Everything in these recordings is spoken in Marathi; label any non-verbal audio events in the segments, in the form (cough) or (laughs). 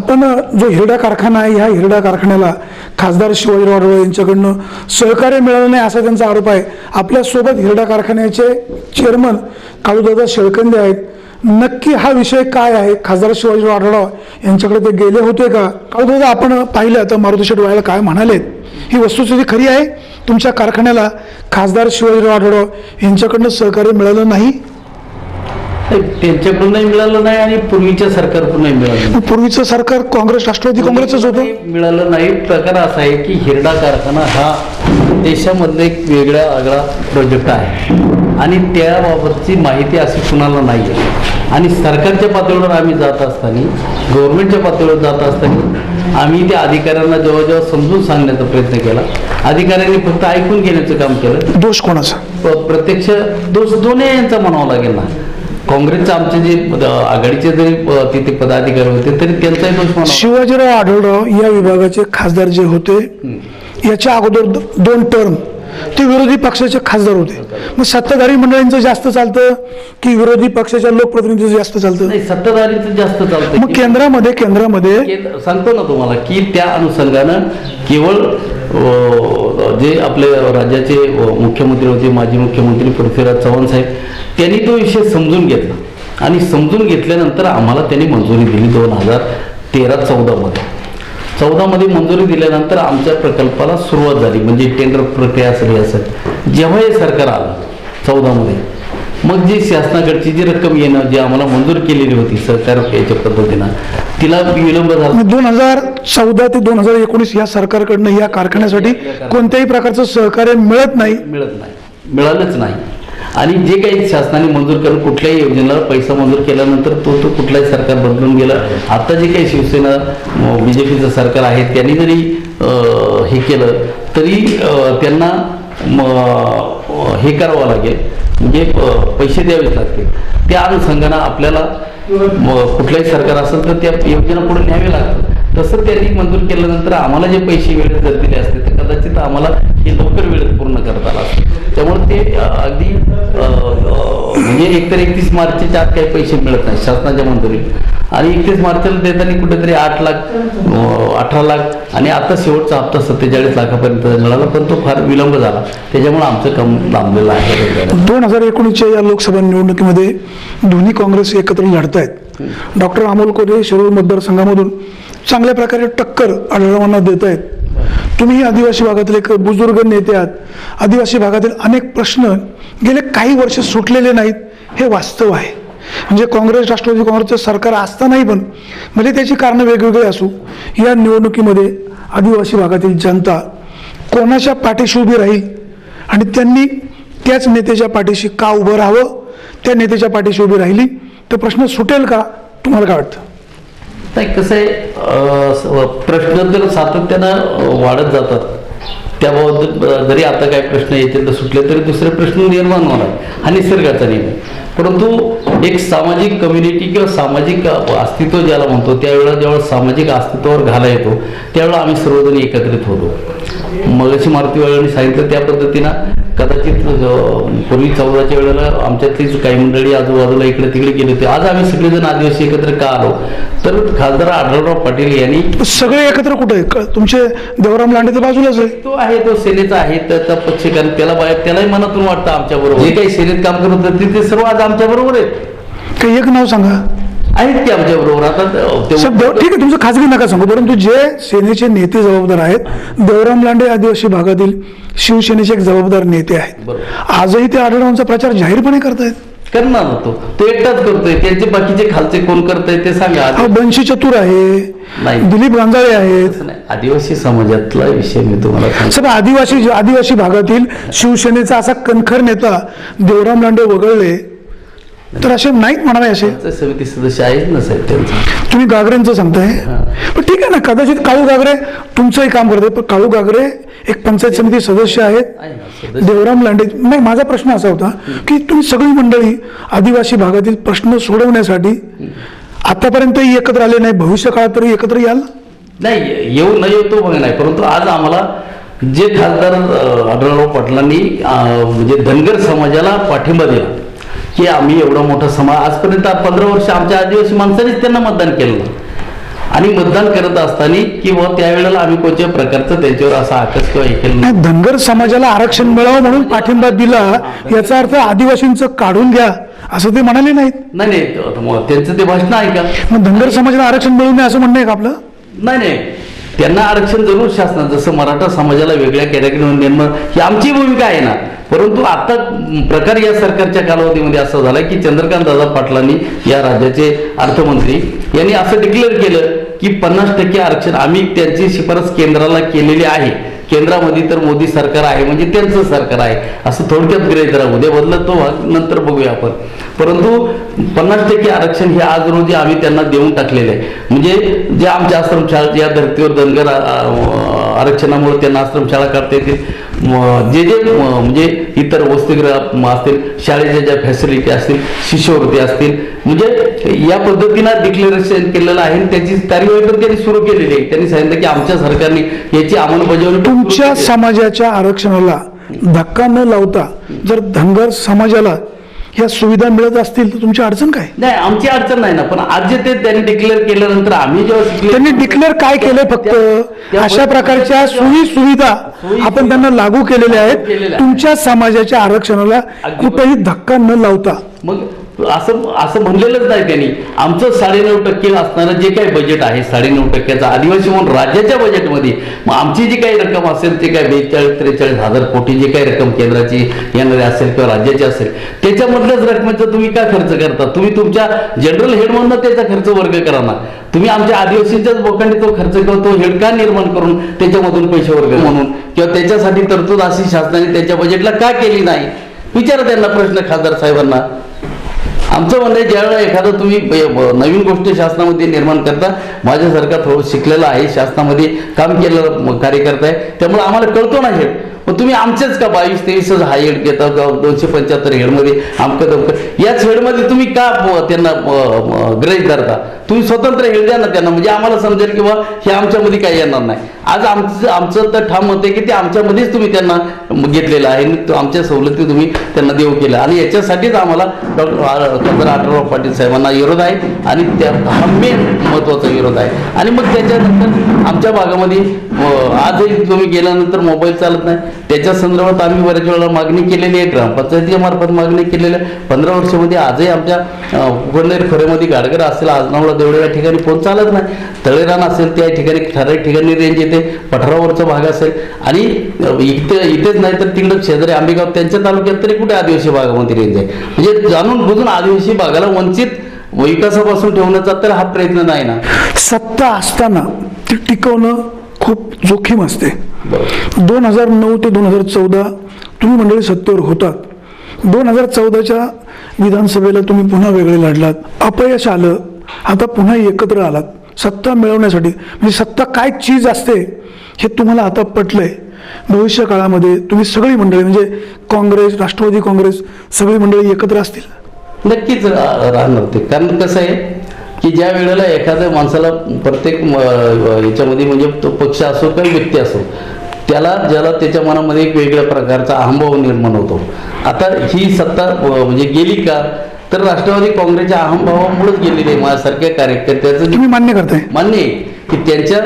आपण जो हिरडा कारखाना आहे ह्या हिरडा कारखान्याला खासदार शिवाजीराव आढळराव यांच्याकडनं सहकार्य मिळालं नाही असा त्यांचा आरोप आहे. आपल्यासोबत हिरडा कारखान्याचे चेअरमन काळूदादा शेळकंदे आहेत. नक्की हा विषय काय आहे? खासदार शिवाजीराव आढळराव यांच्याकडे ते गेले होते का? काळूदादा आपण पाहिलं तर मारुती शेठ व्हायला काय म्हणालेत. ही वस्तुस्थिती खरी आहे? तुमच्या कारखान्याला खासदार शिवाजीराव आढळराव यांच्याकडनं सहकार्य मिळालं नाही? त्यांच्याकडून नाही मिळालं नाही आणि पूर्वीच्या सरकारकडून नाही मिळालं नाही. पूर्वीचं सरकार काँग्रेस राष्ट्रवादी काँग्रेसच होतं. मिळालं नाही. प्रकार असा आहे की हिरडा कारखाना हा देशामधला एक वेगळा आगळा प्रोजेक्ट आहे. आणि त्याबाबतची माहिती अशी कुणाला नाही आहे. आणि सरकारच्या पातळीवर आम्ही जात असताना गव्हर्नमेंटच्या पातळीवर जात असताना आम्ही त्या अधिकाऱ्यांना जेव्हा जेव्हा समजून सांगण्याचा प्रयत्न केला. अधिकाऱ्यांनी फक्त ऐकून घेण्याचं काम केलं. दोष कोणाचा? प- प्रत्यक्ष दोष दोन्ही यांचा म्हणावा लागेल ना. काँग्रेसचे आमचे जे आघाडीचे जरी तिथे पदाधिकारी होते तरी त्यांचाही दोष शिवाजीराव आढळराव या विभागाचे खासदार जे होते याच्या अगोदर दोन टर्म ते विरोधी पक्षाचे खासदार होते. मग सत्ताधारी मंडळींचं जास्त चालतं की विरोधी पक्षाच्या लोकप्रतिनिधीचं जास्त चालतं? नाही सत्ताधारीचं जास्त चालतं. मग केंद्रामध्ये केंद्रामध्ये केंद्र- सांगतो ना तुम्हाला की त्या अनुषंगानं केवळ अ, जे आपले राज्याचे अ, मुख्यमंत्री होते माजी मुख्यमंत्री पृथ्वीराज चव्हाण साहेब त्यांनी तो विषय समजून घेतला. आणि समजून घेतल्यानंतर आम्हाला त्यांनी मंजुरी दिली दोन हजार तेरा चौदामध्ये. चौदामध्ये मंजुरी दिल्यानंतर आमच्या प्रकल्पाला सुरुवात झाली. म्हणजे टेंडर प्रक्रिया असेल असेल. जेव्हा हे सरकार आलं चौदामध्ये मग जी शासनाकडची जी रक्कम येणं जी आम्हाला मंजूर केलेली होती सरकार याच्या पद्धतीनं तिला विलंब झाला. दोन हजार चौदा ते दोन हजार एकोणीस या सरकारकडनं या कारखान्यासाठी. कोणत्याही प्रकारचं सहकार्य मिळत नाही. मिळत नाही. मिळालंच नाही. आणि जे काही शासनाने मंजूर करून कुठल्याही योजनेला पैसा मंजूर केल्यानंतर तो तो कुठलाही सरकार बदलून गेलं. आता जे काही शिवसेना बी जे पीचं सरकार आहे त्यांनी जरी हे केलं तरी त्यांना हे करावं लागेल. म्हणजे पैसे द्यावेच लागतील. त्या अनुषंगानं आपल्याला कुठल्याही कुठलंही सरकार असेल तर त्या योजना पुढे न्यावे लागतात तसं त्यांनी मंजूर केल्यानंतर आम्हाला जे पैसे वेळेत जर दिले असते तर कदाचित आम्हाला हे लवकर वेळेत पूर्ण करता आला असतं. त्यामुळे ते अगदी म्हणजे एकतर एकतीस मार्चच्या आत काही पैसे मिळत नाही शासनाच्या मंजुरीत. आणि एकतीस मार्चला देताना कुठेतरी आठ लाख अठरा लाख आणि आता शेवटचा हप्ता सत्तेचाळीस लाखापर्यंत मिळाला पण तो फार विलंब झाला. त्याच्यामुळे आमचं काम लांबलेलं आहे. दोन हजार एकोणीसच्या या लोकसभा निवडणुकीमध्ये दोन्ही काँग्रेस एकत्र लढत आहेत डॉक्टर अमोल कोल्हे शिरूर मतदारसंघामधून चांगल्या प्रकारे टक्कर आढळवांना देत आहेत तुम्ही आदिवासी भागातील एक बुजुर्ग नेते आहात. आदिवासी भागातील अनेक प्रश्न गेले काही वर्ष सुटलेले नाहीत हे वास्तव आहे. म्हणजे काँग्रेस राष्ट्रवादी काँग्रेसचं सरकार असतानाही पण म्हणजे त्याची कारणं वेगवेगळी असू या निवडणुकीमध्ये आदिवासी भागातील जनता कोणाच्या पाठीशी उभी राहील आणि त्यांनी त्याच नेत्याच्या पाठीशी का उभं राहावं त्या नेत्याच्या पाठीशी उभी राहिली तर प्रश्न सुटेल का तुम्हाला काय वाटतं? नाही कसं आहे प्रश्न तर सातत्यानं वाढत जातात. त्याबाबत जरी आता काय प्रश्न येतील तर सुटले तरी दुसरे प्रश्न निर्माण होणार. हा निसर्गाचा नियम आहे. परंतु एक सामाजिक कम्युनिटी किंवा सामाजिक अस्तित्व ज्याला म्हणतो त्यावेळेला जेव्हा सामाजिक अस्तित्वावर घाला येतो त्यावेळेला आम्ही सर्वजण एकत्रित होतो. मगाशी मारुतीवाल्यांनी सांगितलं त्या पद्धतीनं कदाचित पूर्वी चौदाच्या वेळेला आमच्यातलीच काही मंडळी आजूबाजूला इकडे तिकडे गेले होते. आज आम्ही सगळेजण आदिवासी एकत्र का आलो? तर खासदार आढळराव पाटील यांनी सगळे एकत्र कुठे तुमचे देवराम लांडे तर बाजूलाच आहे तो आहे तो सेनेचा आहे त्याचा पक्ष कारण त्याला त्यालाही मनातून वाटतं आमच्या बरोबर जे काही सेनेत काम करत होते ते सर्व आज आमच्या बरोबर आहेत काही एक नाव सांगा. आहेत ते आमच्या बरोबर? आता देव- ठीक आहे तुमचं खाजगी नका सांगू परंतु जे सेनेचे नेते जबाबदार आहेत देवराम लांडे आदिवासी भागातील शिवसेनेचे एक जबाबदार नेते आहेत. आजही ते आढळवांचा प्रचार जाहीरपणे करतायत. करणार ना तो एकटाच करतोय. त्यांचे बाकीचे खालचे कोण करताय ते सांगा. हा बंशी चतुर आहे. दिलीप गांजाळे आहेत. आदिवासी समाजातला विषय मी तुम्हाला साहेब आदिवासी आदिवासी भागातील शिवसेनेचा असा कणखर नेता देवराम लांडे वगळले तर असे नाहीत म्हणावे असे. समिती सदस्य आहेत ना साहेब त्यांचं. तुम्ही गागरेंचं सांगताय. पण ठीक आहे ना कदाचित काळू गागरे तुमचंही काम करतात पण काळू गागरे एक पंचायत समिती सदस्य आहेत. देवराम लांडे नाही माझा प्रश्न असा होता की तुम्ही सगळी मंडळी आदिवासी भागातील प्रश्न सोडवण्यासाठी आतापर्यंतही एकत्र आले नाही भविष्य काळात तरी एकत्र याल? नाही येऊ न येऊ तो बघ नाही परंतु आज आम्हाला जे खासदार आढळराव पाटलांनी म्हणजे धनगर समाजाला पाठिंबा दिला. की आम्ही एवढा मोठा समाज आजपर्यंत पंधरा वर्ष आमच्या आदिवासी माणसानेच त्यांना मतदान केलं आणि मतदान करत असताना किंवा त्यावेळेला आम्ही कोणत्या प्रकारचं त्यांच्यावर असा आकस किंवा हे केलं नाही. धनगर समाजाला आरक्षण मिळावं म्हणून पाठिंबा दिला याचा अर्थ आदिवासींचं काढून घ्या असं ते म्हणाले नाहीत. नाही नाही त- मग त्यांचं ते भाषण आहे का? मग धनगर समाजाला आरक्षण मिळू नये असं म्हणणं आहे का आपलं? नाही नाही. त्यांना आरक्षण जरूर शासनात जसं मराठा समाजाला वेगळ्या कॅटेगरीमध्ये निर्माण ही आमची भूमिका आहे ना. परंतु आता प्रकार या सरकारच्या कालावधीमध्ये असं झाला की चंद्रकांत दादा पाटलांनी या राज्याचे अर्थमंत्री यांनी असं डिक्लेअर केलं की पन्नास टक्के आरक्षण आम्ही त्यांची शिफारस केंद्राला केलेली आहे. केंद्रामध्ये तर मोदी सरकार आहे म्हणजे त्यांचं सरकार आहे. असं थोडक्यात गृहीत राहू उद्या बदलत तो नंतर बघूया आपण. परंतु पन्नास टक्के आरक्षण हे आज रोजी आम्ही त्यांना देऊन टाकलेले आहे. म्हणजे जे आमच्या आश्रमशाळा या धर्तीवर धनगर आरक्षणामुळे त्यांना आश्रमशाळा करता येतील. जे जे म्हणजे इतर वसतिगृह असतील शाळेच्या ज्या फॅसिलिटी असतील शिष्यवृत्ती असतील म्हणजे या पद्धतीनं डिक्लेरेशन केलेलं आहे त्याची कार्यवाही पण त्यांनी सुरू केलेली आहे त्यांनी सांगितलं की आमच्या सरकारने याची अंमलबजावणी तुमच्या. समाजाच्या आरक्षणाला धक्का न लावता जर धनगर समाजाला ह्या सुविधा मिळत असतील तर तुमची अडचण काय? नाही आमची अडचण नाही ना पण आज जे ते त्यांनी डिक्लेअर केल्यानंतर आम्ही जेव्हा declare- त्यांनी डिक्लेअर काय केलंय फक्त? त्या- अशा प्रकारच्या सोयी सुविधा आपण त्यांना लागू केलेल्या आहेत. तुमच्या समाजाच्या आरक्षणाला अगदी कुठेही धक्का न लावता. मग असं असं म्हणलेलंच नाही त्यांनी. आमचं साडेनऊ टक्के असणारं जे काही बजेट आहे साडेनऊ टक्क्याचं आदिवासी म्हणून राज्याच्या बजेटमध्ये मग आमची जी काही रक्कम असेल ते काय बेचाळीस त्रेचाळीस हजार कोटी जी काही रक्कम केंद्राची येणारी असेल किंवा राज्याची असेल त्याच्यामधल्याच रकमेचा तुम्ही का खर्च करता? तुम्ही तुमच्या जनरल हेडमधनं त्याचा खर्च वर्ग करा ना. तुम्ही आमच्या आदिवासींच्याच लोकांनी तो खर्च किंवा तो हेड का निर्माण करून त्याच्यामधून पैसे वर्ग म्हणून? किंवा त्याच्यासाठी तरतूद अशी शासनाने त्यांच्या बजेटला का केली नाही? विचारा त्यांना प्रश्न खासदार साहेबांना. आमचं म्हणणं आहे ज्यावेळेला एखादं तुम्ही नवीन गोष्ट शासनामध्ये निर्माण करता माझ्यासारखा थोडं शिकलेला आहे शासनामध्ये काम केलेलं कार्यकर्ता आहे त्यामुळे आम्हाला कळतो ना हे. मग तुम्ही आमचेच का बावीस तेवीसच हा हेड घेता का दोनशे पंच्याहत्तर हेडमध्ये आमकं दमकं. याच हेडमध्ये तुम्ही का त्यांना ग्रहित करता तुम्ही स्वतंत्र हेड द्या ना त्यांना. म्हणजे आम्हाला समजेल किंवा हे आमच्यामध्ये काही येणार नाही. आज आमचं आमचं तर ठाम मत आहे की ते आमच्यामध्येच तुम्ही त्यांना घेतलेलं आहे. आणि आमच्या सवलती तुम्ही त्यांना देऊ केलं. आणि याच्यासाठीच आम्हाला डॉक्टर खासदार आढळराव पाटील साहेबांना विरोध आहे. आणि त्या हा मेन महत्त्वाचा विरोध आहे. आणि मग त्याच्यानंतर आमच्या भागामध्ये आजही तुम्ही गेल्यानंतर मोबाईल चालत नाही. त्याच्या संदर्भात आम्ही बऱ्याच वेळेला मागणी केलेली आहे. ग्रामपंचायतीच्या मार्फत मागणी केलेली आहे. पंधरा वर्षामध्ये आजही आमच्या उपनेर खोऱ्यामध्ये गाडगर असेल आजनावळा देवळे या ठिकाणी फोन चालत नाही. तळेरान असेल त्या ठिकाणी ठराविक ठिकाणी रेंज येते. पठारावरचा भाग असेल. आणि इथे इथेच नाही तर तिकडं शेजारी आंबेगाव त्यांच्या तालुक्यात तरी कुठे आदिवासी भागामध्ये रेंज आहे. म्हणजे जाणून बुजून आदिवासी भागाला वंचित विकासापासून ठेवण्याचा तर हा प्रयत्न नाही ना. सत्ता असताना ती टिकवणं खूप जोखीम असते. दोन हजार नऊ ते दोन हजार चौदा तुम्ही मंडळी सत्तेवर होतात. दोन हजार चौदाच्या विधानसभेला तुम्ही पुन्हा वेगळे लढलात. अपयश आलं. आता पुन्हा एकत्र आलात. सत्ता मिळवण्यासाठी म्हणजे सत्ता काय चीज असते हे तुम्हाला आता पटलंय. भविष्य काळामध्ये तुम्ही सगळी मंडळी म्हणजे काँग्रेस राष्ट्रवादी काँग्रेस सगळी मंडळी एकत्र असतील. नक्कीच राहणार ते. कारण कसं आहे की ज्या वेळेला एखाद्या माणसाला प्रत्येक याच्यामध्ये म्हणजे तो पक्ष असो किंवा व्यक्ती असो त्याला ज्याला त्याच्या मनामध्ये एक वेगळ्या प्रकारचा अहंभाव निर्माण होतो. आता ही सत्ता म्हणजे गेली का तर राष्ट्रवादी काँग्रेसच्या अहंभावामुळेच गेलेली आहे माझ्यासारख्या कार्यकर्त्याचं. मान्य करताय. मान्य आहे की त्यांच्या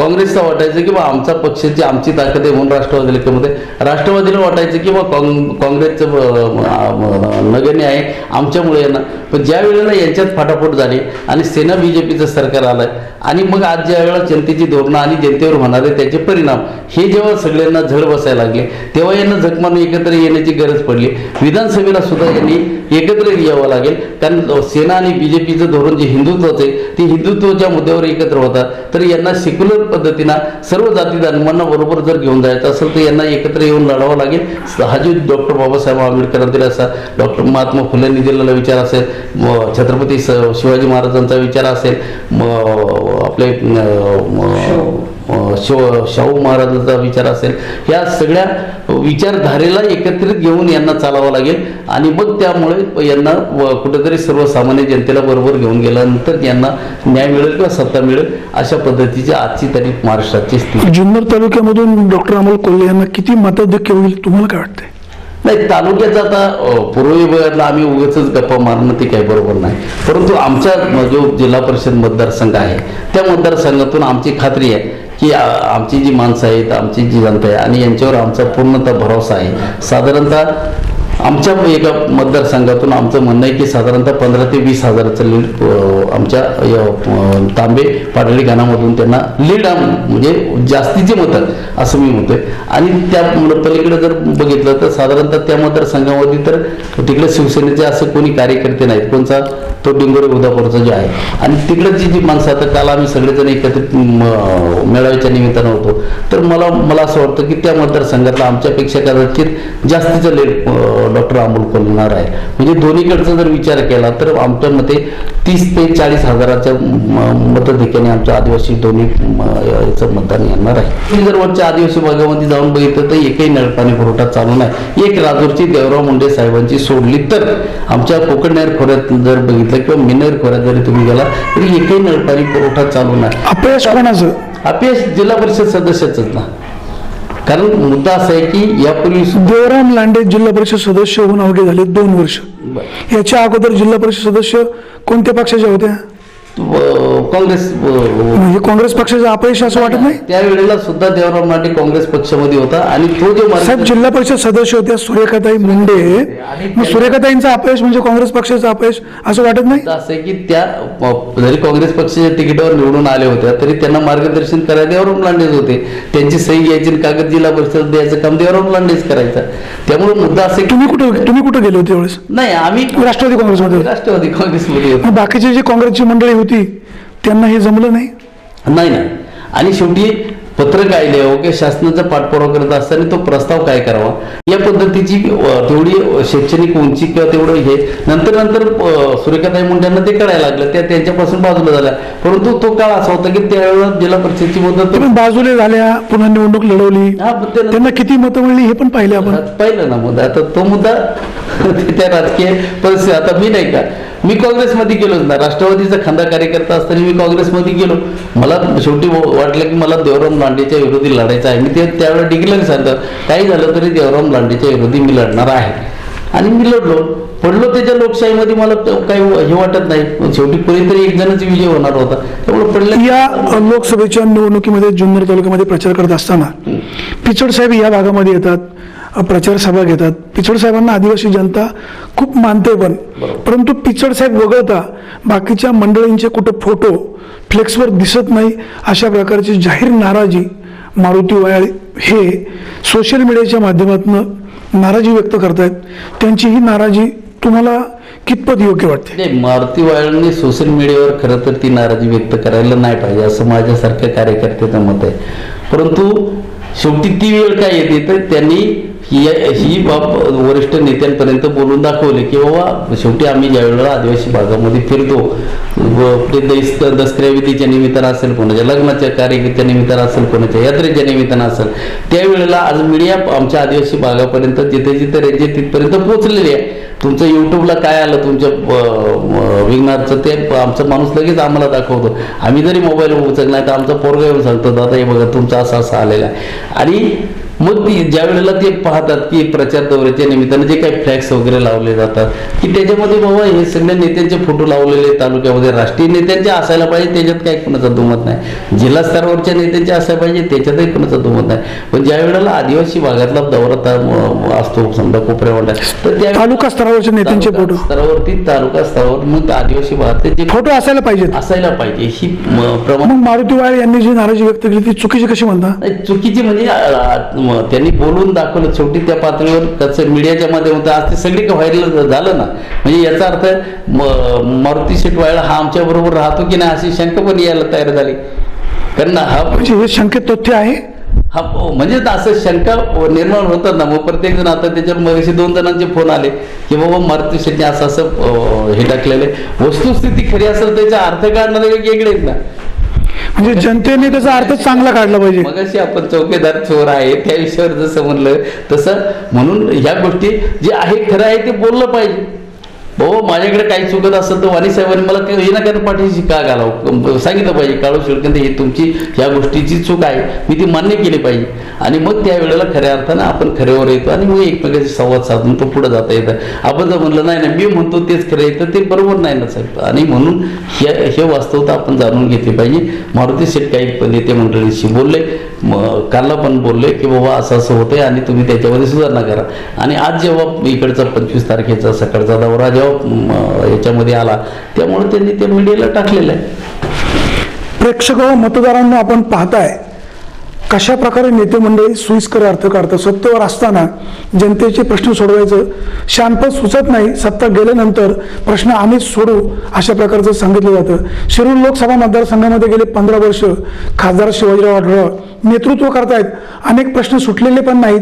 काँग्रेसला वाटायचं की बा आमचा पक्षाची आमची ताकद आहे म्हणून राष्ट्रवादीला लेखामध्ये राष्ट्रवादीला वाटायचं की बा काँग काँग्रेसचं नगण्य आहे आमच्यामुळे यांना पण ज्या वेळेला यांच्यात फाटाफूट झाली आणि सेना बीजेपीचं सरकार आलं आणि मग आज ज्या वेळेला जनतेची धोरणं आणि जनतेवर होणारे त्याचे परिणाम हे जेव्हा सगळ्यांना झड बसायला लागले तेव्हा यांना जखमानं एकत्र येण्याची गरज पडली. विधानसभेला सुद्धा यांनी एकत्र यावं लागेल कारण सेना आणि बीजेपीचं धोरण जे हिंदुत्वाचं आहे ते हिंदुत्वाच्या मुद्द्यावर एकत्र होतात. तर यांना सेक्युलर पद्धतीनं सर्व जाती धर्मांना बरोबर जर घेऊन जायचं असेल तर यांना एकत्र येऊन लढावं लागेल. साहजिक डॉक्टर बाबासाहेब आंबेडकरांतील असा डॉक्टर महात्मा फुलेंनी दिलेला विचार असेल छत्रपती शिवाजी महाराजांचा विचार असेल आपले शिव शाहू महाराजांचा विचार असेल या सगळ्या विचारधारेला एकत्रित घेऊन यांना चालावं लागेल. आणि मग त्यामुळे यांना व- कुठेतरी सर्वसामान्य जनतेला बरोबर घेऊन गेल्यानंतर यांना न्याय मिळेल किंवा सत्ता मिळेल अशा पद्धतीची आजची तरी महाराष्ट्राची स्थिती. जुन्नर तालुक्यामधून डॉक्टर अमोल कोल्हे यांना किती मताधिक्य होईल तुम्हाला काय वाटतंय? नाही तालुक्याचा आता पूर्व आम्ही उगाच गप्पा मारणं ते काही बरोबर नाही. परंतु आमच्या म- जो जिल्हा परिषद मतदारसंघ आहे त्या मतदारसंघातून आमची खात्री आहे. की आमची जी माणसं आहेत आमची जी जनता आहे आणि यांच्यावर आमचा पूर्णतः भरोसा आहे. साधारणतः आमच्या एका मतदारसंघातून आमचं म्हणणं आहे की साधारणतः पंधरा ते वीस हजाराचं लीड आमच्या तांबे पाटली गाणामधून त्यांना लीड म्हणजे जास्तीचे मतं असं मी म्हणतोय. आणि त्या पलीकडे जर बघितलं तर साधारणतः त्या मतदारसंघामध्ये तर तिकडे शिवसेनेचे असे कोणी कार्यकर्ते नाहीत. कोणचा? तो डिंगोरे उदापूरचा जो आहे. आणि तिकडची जी माणसं आता काल आम्ही सगळेजण एकत्रित म- मेळाव्याच्या निमित्तानं होतो. तर मला मला असं वाटतं की त्या मतदारसंघातला आमच्यापेक्षा कदाचित जास्तीचं लीड डॉक्टर अमोल कोल्हार आहे. म्हणजे दोन्हीकडचा जर विचार केला तर आमच्या मते तीस ते चाळीस हजाराच्या मतधिक्याने आमच्या आदिवासी दोन्ही याचं मतदान येणार आहे. जर वरच्या आदिवासी भागामध्ये जाऊन बघितलं तर एकही नळपाणी पुरवठा चालू नाही. एक राजूरची देवराव मुंडे साहेबांची सोडली तर आमच्या कोकण नगर खोऱ्यात जर बघितलं किंवा मिनर खोऱ्यात जरी तुम्ही गेला तरी एकही नळपाणी पुरवठा चालू नाही. अपयश कोणाचं? अपयश जिल्हा परिषद सदस्याच ना. कारण मुद्दा असा आहे की यापूर्वी देवराम लांडे जिल्हा परिषद सदस्य होऊन अवघे झाले दोन वर्ष. याच्या अगोदर जिल्हा परिषद सदस्य कोणत्या पक्षाच्या होत्या? काँग्रेस म्हणजे काँग्रेस पक्षाचं अपयश असं वाटत नाही? त्यावेळेला सुद्धा देवराव लांडे काँग्रेस पक्षामध्ये होता आणि तो जो साहेब जिल्हा परिषद सदस्य होत्या सुरेखाताई मुंडे. मग सुरेखाताईंचं अपयश म्हणजे काँग्रेस पक्षाचं अपयश असं वाटत नाही? असं की त्या जरी काँग्रेस पक्षाच्या तिकीटावर निवडून आले होत्या तरी त्यांना मार्गदर्शन करायला देवराव लांडेच होते. त्यांची सही घ्यायची कागद जिल्हा परिषद द्यायचं काम देवराव लांडेच करायचं. त्यामुळे मुद्दा असं तुम्ही कुठं तुम्ही कुठं गेले होते त्यावेळेस नाही आम्ही राष्ट्रवादी काँग्रेसमध्ये. राष्ट्रवादी काँग्रेसमध्ये बाकीची जी काँग्रेसची मंडळी होती त्यांना हे जमलं नाही. नाही आणि शेवटी पत्र काय लिहावं किंवा शासनाचा पाठपुरावा करत असताना तो प्रस्ताव काय करावा? या पद्धतीची तेवढी शैक्षणिक उंची किंवा तेवढं हे नंतर नंतर अ, सुरेखाताई मुंड्यांना ते कळायला लागलं. त्या त्यांच्यापासून बाजूला झाल्या. परंतु तो काळ असा होता की त्यावेळेला जिल्हा परिषदची मुदत बाजूले झाल्या पुन्हा निवडणूक लढवली. हा त्यांना किती मतं मिळली हे पण पाहिले आपण. पाहिलं ना मुद्दा आता तो मुद्दा (laughs) त्या राजकीय परिस्थिती आता मी नाही का मी काँग्रेसमध्ये गेलोच ना. राष्ट्रवादीचा खांदा कार्यकर्ता असताना मी काँग्रेसमध्ये गेलो. मला शेवटी वाटलं की मला देवराम लांडेच्या विरोधी लढायचं आहे. मी ते त्यावेळेला डिक्लेअर सांगतात काही झालं तरी देवराम लांडेच्या विरोधी मी लढणार आहे. आणि मी लढलो. पडलो त्याच्या लोकशाहीमध्ये मला काही हे वाटत नाही. शेवटी कोणीतरी एक जणच विजय होणार होता. त्यामुळे पडलं या लोकसभेच्या निवडणुकीमध्ये जुन्नर तालुक्यामध्ये प्रचार करत असताना पिचड साहेब या भागामध्ये येतात. प्रचार सभा घेतात. पिचड साहेबांना आदिवासी जनता खूप मानते पण परंतु पिचड साहेब वगळता बाकीच्या मंडळींचे कुठं फोटो फ्लेक्सवर दिसत नाही अशा प्रकारची जाहीर नाराजी मारुती वायाळ हे सोशल मीडियाच्या माध्यमातून नाराजी व्यक्त करतायत. त्यांची ही नाराजी तुम्हाला कितपत योग्य वाटते? मारुती वाळांनी सोशल मीडियावर खरं तर ती नाराजी व्यक्त करायला नाही पाहिजे असं माझ्यासारख्या कार्यकर्त्याचं मत आहे. परंतु शेवटी ती वेळ काय येते? तर त्यांनी ही ही बाब वरिष्ठ नेत्यांपर्यंत बोलून दाखवले की बाबा शेवटी आम्ही ज्या वेळेला आदिवासी भागामध्ये फिरतो व ते निमित्तानं असेल कोणाच्या लग्नाच्या कार्यक्रमाच्या निमित्तानं असेल कोणाच्या यात्रेच्या निमित्तानं असेल त्यावेळेला आज मीडिया आमच्या आदिवासी भागापर्यंत जिथे जिथे रेंजे तिथपर्यंत पोहोचलेली आहे. तुमचं युट्यूबला काय आलं तुमच्या विघ्नाचं ते आमचा माणूस लगेच आम्हाला दाखवतो. आम्ही जरी मोबाईल उचलला नाही तर आमचा पोरगा येऊन सांगतो दादा हे बघा तुमचा असा असा आलेला आहे. आणि मग ती ज्या वेळेला ते पाहतात की प्रचार दौऱ्याच्या निमित्तानं जे काही फ्लॅक्स वगैरे लावले जातात की त्याच्यामध्ये बाबा हे सगळ्या नेत्यांचे फोटो लावलेले तालुक्यामध्ये. राष्ट्रीय नेत्यांचे असायला पाहिजे त्याच्यात काही कोणाचा दुमत नाही. जिल्हा स्तरावरच्या नेत्यांचे असायला पाहिजे त्याच्यातही कोणाचा दुमत नाही. पण ज्या वेळेला आदिवासी भागातला दौरा असतो समजा कोपऱ्यावाडा तर त्या तालुका स्तरावरच्या नेत्यांचे फोटो स्तरावरती तालुका स्तरावर मग आदिवासी भागात जे फोटो असायला पाहिजेत. असायला पाहिजे ही प्रमाण मारुती वाळ यांनी जी नाराजी व्यक्त केली ती चुकीची कशी म्हणता? चुकीची म्हणजे अ, अ, म, त्यांनी बोलून दाखवलं. शेवटी त्या पातळीवर कसं मीडियाच्या माध्यमातून आज ते सगळी व्हायरल झालं ना. म्हणजे याचा अर्थ मारुती शेटवायला हा आमच्या बरोबर राहतो की नाही अशी शंका पण यायला तयार झाली. कारण हा म्हणजे हे संकेत तथ्य आहे? हा म्हणजे असं शंका निर्माण होतात ना. मग प्रत्येक जण आता त्याच्यावर मग दोन जणांचे फोन आले की बाबा मारुती शेट्टी असं असं हे टाकलेले वस्तुस्थिती खरी असेल त्याचा अर्थ काढणारे वेगळे आहेत ना. म्हणजे जनतेने त्याचा अर्थ चांगला काढला पाहिजे. मगाशी आपण चौकेदार चोर आहे त्या विषयावर जसं म्हणलं तसं म्हणून ह्या गोष्टी जे आहे खरं आहे ते बोललं पाहिजे. हो माझ्याकडे काही चुकत असेल तर वाणी साहेबांनी मला काही विनाकारण पाठीशी का घालावं. सांगितलं पाहिजे काळू शिळकंद ही तुमची ह्या गोष्टीची चूक आहे. मी ती मान्य केली पाहिजे. आणि मग त्या वेळेला खऱ्या अर्थानं आपण खऱ्यावर येतो आणि मग एकमेकांशी संवाद साधून तो पुढे जाता येतं. आपण जर म्हणलं नाही ना मी म्हणतो तेच खरं येतं ते बरोबर नाही ना साहेब. आणि म्हणून हे हे वास्तवता आपण जाणून घेतली पाहिजे. मारुती शेठ काही नेते मंडळींशी बोलले. मग कालला पण बोलले की बाबा असं असं होतंय आणि तुम्ही त्याच्यामध्ये सुधारणा करा. आणि आज जेव्हा इकडचा पंचवीस तारखेचा सकाळचा दौरा जेव्हा याच्यामध्ये आला त्यामुळे त्यांनी ते मीडियाला टाकलेलं आहे. प्रेक्षक मतदारांना आपण पाहताय कशा प्रकारे नेते मंडळी सोयीस्कर अर्थ काढतं सत्तेवर असताना जनतेचे प्रश्न सोडवायचं शांतपण सुचत नाही सत्ता गेल्यानंतर प्रश्न आम्हीच सोडू अशा प्रकारचं सांगितलं जातं. शिरूर लोकसभा मतदारसंघामध्ये गेले पंधरा वर्ष खासदार शिवाजीराव आढळ नेतृत्व करतायत. अनेक प्रश्न सुटलेले पण नाहीत.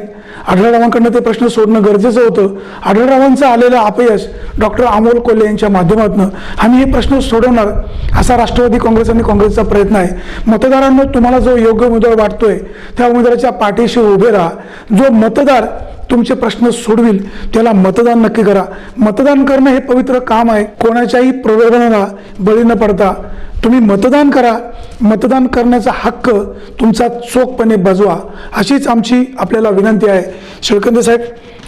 आढळरावांकडनं ते प्रश्न सोडणं गरजेचं होतं. आढळरावांचं आलेलं अपयश डॉक्टर अमोल कोल्हे यांच्या माध्यमातून आम्ही हे प्रश्न सोडवणार असा राष्ट्रवादी काँग्रेस आणि काँग्रेसचा प्रयत्न आहे. मतदारांना तुम्हाला जो योग्य उमेदवार वाटतोय त्या उमेदवाराच्या पाठीशी उभे राहा. जो मतदार तुमचे प्रश्न सोडविल त्याला मतदान नक्की करा. मतदान करणं हे पवित्र काम आहे. कोणाच्याही प्रलोभनाला बळी न पडता तुम्ही मतदान करा. मतदान करण्याचा हक्क तुमचा चोखपणे बजवा अशीच आमची आपल्याला विनंती आहे. शिळकंद साहेब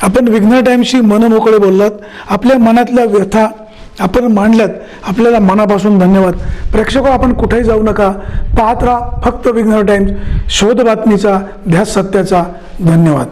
आपण विघ्न टाईमशी मन मोकळे बोललात. आपल्या मनातल्या व्यथा आपण मांडल्यात. आपल्याला मनापासून धन्यवाद. प्रेक्षक आपण कुठेही जाऊ नका. पाहत राहा फक्त विघ्न टाइम्स शोध बातमीचा ध्यास सत्याचा. धन्यवाद.